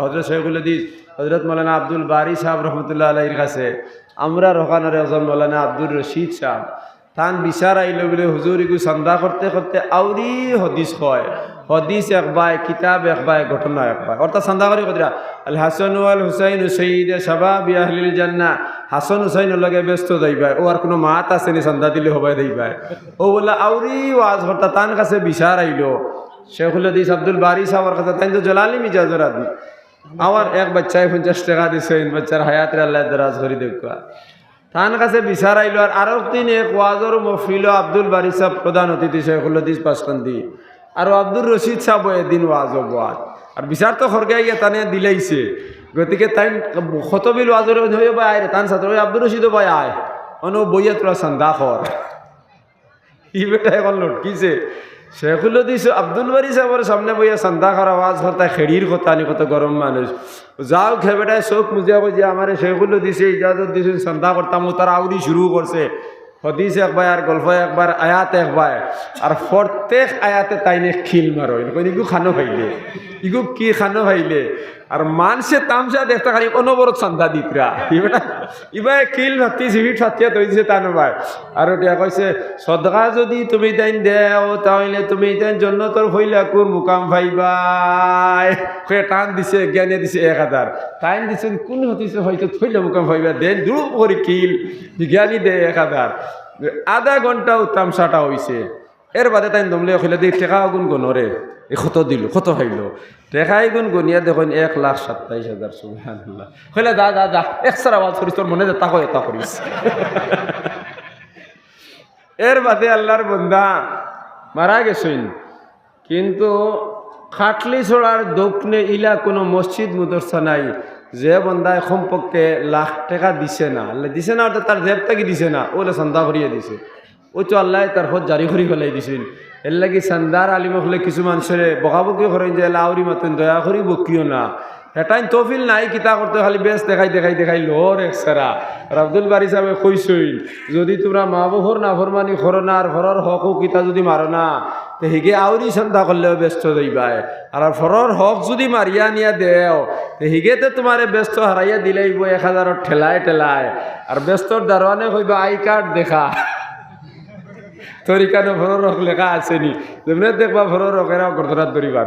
হজরত শেখুল হাদিস, হজরত মৌলানা আব্দুল বারি সাহেব রহমতুল্লাহ আলাইর কাছে, আমরা রখানোর একজন মৌলানা আব্দুল রশিদ সাহেব, তান বিচার আইল বলে হুজুর ইগু সন্ধ্যা করতে করতে আউরি হদিস হয়। হদিস এক বাই, কিতাব এক বাই, ঘটনা এক বাই। অর্থাৎ সন্ধ্যা করি কদিরা আল হাসান আল হুসাইন সঈদ শাবাব ইয়াহলিল জান্না হাসান হুসাইনের লগে ব্যস্ত যাইবাই ও আর কোনো মাত আছে নি সন্ধ্যা দিলে হবাই যাইবাই ও বলে আউরি ওয়াজ করতা তান কাছে বিচার আইলো। শেখুল হাদিস আব্দুল বারি সাহর কাছে তাই তো জলালি মিজাজর আদমি। আমার এক বাচ্চায় পঞ্চাশ টাকা দিছে বাচ্চার হায়াতের আল্লাহ দরাজ করি দেখা তান কাছে বিচার আইলো আর আরও দিন এক ওয়াজর মফিল আব্দুল বারি সাহ প্রধান অতিথি শেখুল হাদিস পাসকান্দি আর আব্দুল রশিদ সাহেব এদিন ওয়াজ ওয়াজ আর বিচার তো খরগে গিয়ে তানে দিলাইছে। গতিকে তাই খতবিল ওয়াজর হয়ে বা আয় তান ছাত্র ওই আব্দুল রশিদও ভাই আয়। অন বইয়া তোরা সন্ধ্যা খর। ই বেটা এখন লটকিছে। শেখুল দিছো, আব্দুল বারি সাহেবের সামনে বইয়া সন্ধ্যা খার আওয়াজ করতা খেড়ির কথা নি কত গরম মানুষ যাও খেবেটায় চোখ মুজিয়া বুঝিয়া আমার শেখুলো দিছে, ইজাজত দিছে সন্ধ্যা করতাম ও তারা আউরি শুরু করছে হদিস একবার আর গল্প একবার আয়াত একবার আর প্রত্যেক আয়াতে তাইনে খিল মারো এরকম খানো ভাইলে ইগু কি খানো ভাইলে? আর মানুষে তামসা দেখতে খালি অনবরত সন্ধ্যা দিতরা ইবাই কিল ভাতি সিভিট ফাতিয়া তৈছে তানো ভাই। আর ওটা কইছে সদকা যদি তুমি তাইন দেও তাহলে তুমি তাইন জন্য তোর হইলা কোন মুকাম ভাইবাই? কয়ে টান দিছে, জ্ঞানে দিছে এক হাজার টাইম দিছে কোন হতিছে হয়তো থইলে মুকাম ভাইবা? দেন দ্রুপ করে কিল, জ্ঞানী দে এক হাজার আধা ঘণ্টা তামসাটা হইছে এর বাদে তাই দমলে অখিলে দিয়ে টেকা গুণ গণরে এ কত দিল কত খাইল। টেকাই গুণ গনিয়া দেখুন এক লাখ সাতাইশ হাজার সুবহানাল্লাহ। কইলে দা দা দা একসার আওয়াজ করিস তোর মনে তা কয় তা করিস এর বাদে আল্লাহর বন্দা মারা গেছেন কিন্তু খাটলি ছড়ার দক্ষিণে ইলা কোনো মসজিদ মুদরসা নাই। যে বন্দায় সম্পর্কে লাখ টাকা দিছে না। দিছে না অর্থাৎ তার দেবতাকে দিছে না ওলে সন্ধ্যা করিয়ে দিছে। তো আল্লাহ তার হত জারি করি ফেলাই দিছিল এর লাগি সান্দার আলিমক হলে কিছু মানুষের বকাবকি করেন যে লাউরি মাতেন, দয়া করি বকিও না। এটাই তফিল নাই, কিতা করতে খালি বেশ দেখাই দেখাই দেখাই, লোর একসারা আর আব্দুল বারি সাহেব কইসইল যদি তোমরা মা বহুর না ফরমানি করো না, আর ঘরের হকও কিতা যদি মারো না, তে হিগে আউরি সন্ধ্যা করলেও ব্যস্ত যাইবাই আর ফরর হক যদি মারিয়া নিয়া দেও, তে হিগেতে তোমারে ব্যস্ত হারাইয়া দিলাইব এক হাজারত ঠেলায় ঠেলায়। আর ব্যস্তর দারোয়ানে কইবা, আই কার্ড দেখা। তরিকানো ভরর রক লেখা আছে নি? যেমনি দেখবা ভরর রকেরাও গর্দরাত ধরিবার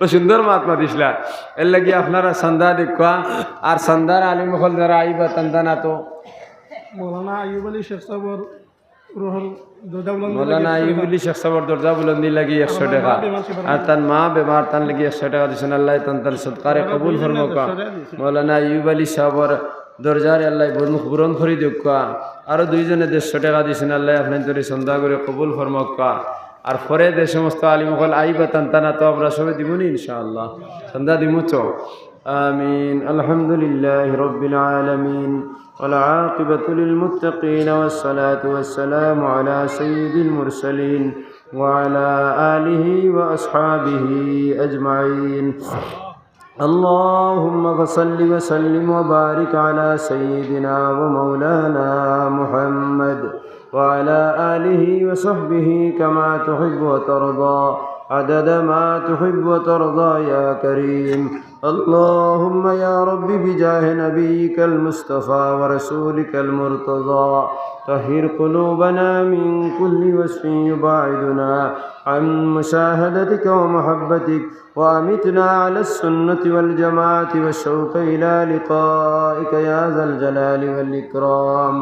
ও সুন্দর মাতমা দিসলা এর লাগি আপনারা সন্ধ্যা দেখবা আর সন্ধ্যার আলিম হল যারা আইবা তন্দা না তো মৌলানা আইব আলী শেখ সাহর রোহল দরজা বুলন্দ মৌলানা ইবুলি শেখ সাবর দরজা বুলন্দি লাগি একশো টাকা। আর তার মা বেমার তান লাগি একশো টাকা দিছেন আল্লাহ তান তার সৎকারে কবুল ফরমকা মৌলানা ইউব আলী সাহর দরজার আল্লাহ বরমুখ পূরণ করি দেখা আরো দুইজনে দেড়শো টাকা দিছেন আল্লাহ আপনার তরি সন্ধ্যা করে কবুল ফরমকা আর পরে যে সমস্ত আলিমকল আইবা তান তানা তো আমরা সবাই দিবনি ইনশাআল্লাহ সন্ধ্যা দিমু তো آمين الحمد لله رب العالمين والعاقبة للمتقين والصلاة والسلام على سيد المرسلين وعلى آله وأصحابه أجمعين اللهم فصل وسلم وبارك على سيدنا ومولانا محمد وعلى آله وصحبه كما تحب وترضى عدد ما تحب وترضى يا كريم. اللهم يا رب بجاه نبيك المصطفى ورسولك المرتضى. طهر قلوبنا من كل وصف يباعدنا عن مشاهدتك ومحبتك وأمتنا على السنة والجماعة والشوق إلى لقائك يا ذا الجلال والإكرام.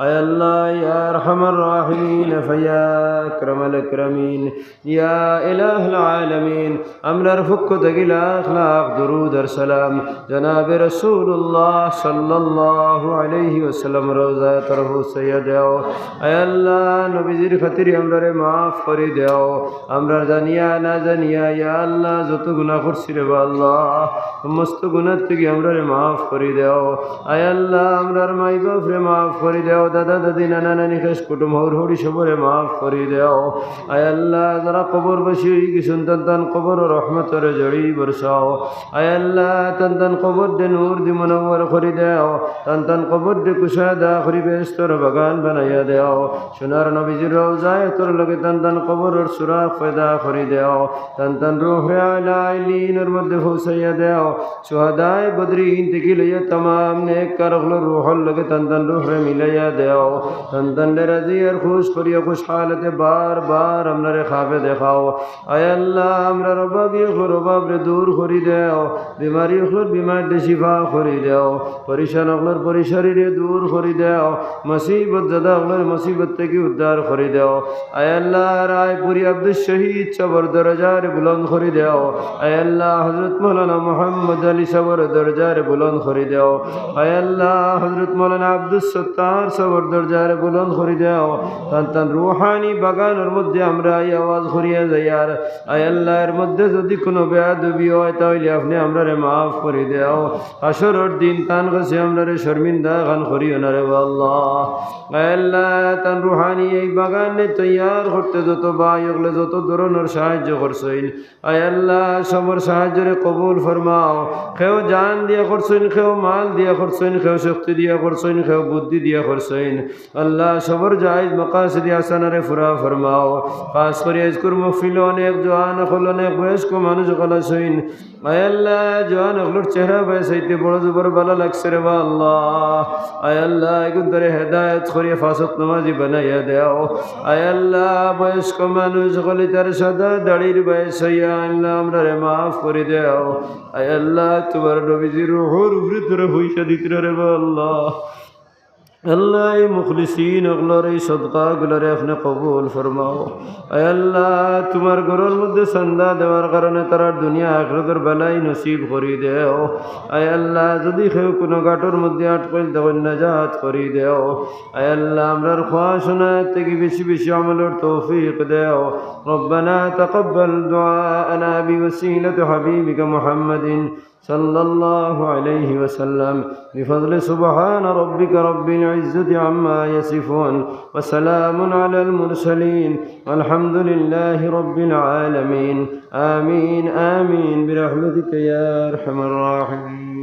أي الله يا أرحم الراحمين فيا أكرم الأكرمين يا إله العالمين. أمر فك دقل أخلاق درود السلام جناب رسول الله صلى الله عليه وسلم روزا طرف سيد দেও। আল্লাহ, নবীজির খাতিরে আমরারে মাফ করে দেও। আমরা জানিয়া না জানিয়া, ইয়া আল্লাহ, যত গুণা করছি রে আল্লাহ, সমস্ত গুণার থেকে আমরারে মাফ করে দেও। আয় আল্লাহ আমরার মাই বাপরে মাফ করে দেও। দাদা, দাদি, নানা, নানি, খাস, কুটুম, হর, হরি সবরে মাফ করে দেও। আয়াল্লাহ যারা কবর বসি কি সন্তান তান, কবর রহমতরে জড়ি বর্ষাও। আয় আল্লাহ, তান তান কবর দে নূর দি মনোবর করে দেও। তান তান কবর দে কুশাদা করি বেস্তর বাগান বানাইয়া দেও। সোনার নবীজির রওজায় তোর লগে তান তান কবরের সুরাখ পয়দা করি দেও। তান তান রুহে আলা আইলিনের মধ্যে পৌঁছাইয়া দেও। সুহাদায় বদরিন থেকে লইয়া তমাম নেক কারগুলো রুহর লগে তান তান রুহে মিলাইয়া দেও। তান তান রাজি আর খুশ করিয়া খুশ হালতে বার বার আপনারে খাবে দেখাও। আয় আল্লাহ, আমরা রবাবি রে দূর করি দেও। বিমারি হলোর বিমার শিফা করি দেও। পরিশান হলোর পরিশারিরে দূর করি দেও। মুসিবত মুসিবত থেকে উদ্ধার করি দেও। আয় আল্লাহ রায়পুরি আব্দুল শহীদ সবর দরজার করি দেও। আয় আল্লাহ হজরত মৌলানা মোহাম্মদ আলী সবর দরজার করি দেও। আয় আল্লাহ হজরত মৌলানা আব্দুল সত্তার সবর দরজার করি দেও। তান রুহানি বাগানের মধ্যে আমরা এই আওয়াজ করিয়া যাই, আর আয় আল্লাহ, এর মধ্যে যদি কোনো বেয়াদবি হয়, তাহলে আপনি আমরা রে মাফ করে দেও। আসরের দিন তান কাছে আমরা রে শর্মিন্দা গান করিও না রে আল্লাহ। তান রুহানি, এই বাগানে তৈয়ার করতে যত ভাই ওগুলো যত ধরনের সাহায্য করছেন। আয় আল্লাহ, সবর সাহায্যরে কবুল ফরমাও। কেউ জান দিয়া করছেন কেউ মাল দিয়া করছেন কেউ শক্তি দিয়া করছেন কেউ বুদ্ধি দিয়া করছেন। আল্লাহ, সবর জায়জ মকাসিদি আসানারে ফুরা ফরমাও। পাস করে আজকুর মফিল অনেক জোয়ান হল অনেক বয়স্ক মানুষ গলাছইন আল্লাহ, জোয়ান হলোর চেহারা বয়সাইতে বড় জবর ভালো লাগছে রে বা আল্লাহ। আল্লাহ, এগুন ধরে হেদায়ত করিয়া ফাঁসত নামাজি বানাইয়া দেও। আয় আল্লাহ, বয়স্ক মানুষ হলে তার সাদা দাড়ির বয়স হইয়া আল্লাহ আমরা রে মাফ করে দেও। আয় আল্লাহ, তোমার নবীজির রোহর উপরে তোরা পয়সা রে আল্লাহ। আল্লাহ এই মুখলিসিন ওগুলোর এই সদকাগুলোরে আপনি কবুল ফরমাও আয় আল্লাহ তোমার ঘরের মধ্যে সন্ধ্যা দেওয়ার কারণে তারা দুনিয়া আখরতের বেলায় নসিব করি দেও আয় আল্লাহ যদি কেউ কোনো গাটোর মধ্যে আটকল দেওয়ার নাজাত করি দেও আয় আল্লাহ আমরার খোয়া শোনা থেকে বেশি বেশি আমলের তৌফিক দেও ربنا تقبل دعاءنا بوسيلة حبيبك محمد صلى الله عليه وسلم بفضل سبحان ربك رب العزة عما يصفون وسلام على المرسلين والحمد لله رب العالمين. آمين آمين برحمتك يا أرحم الراحمين.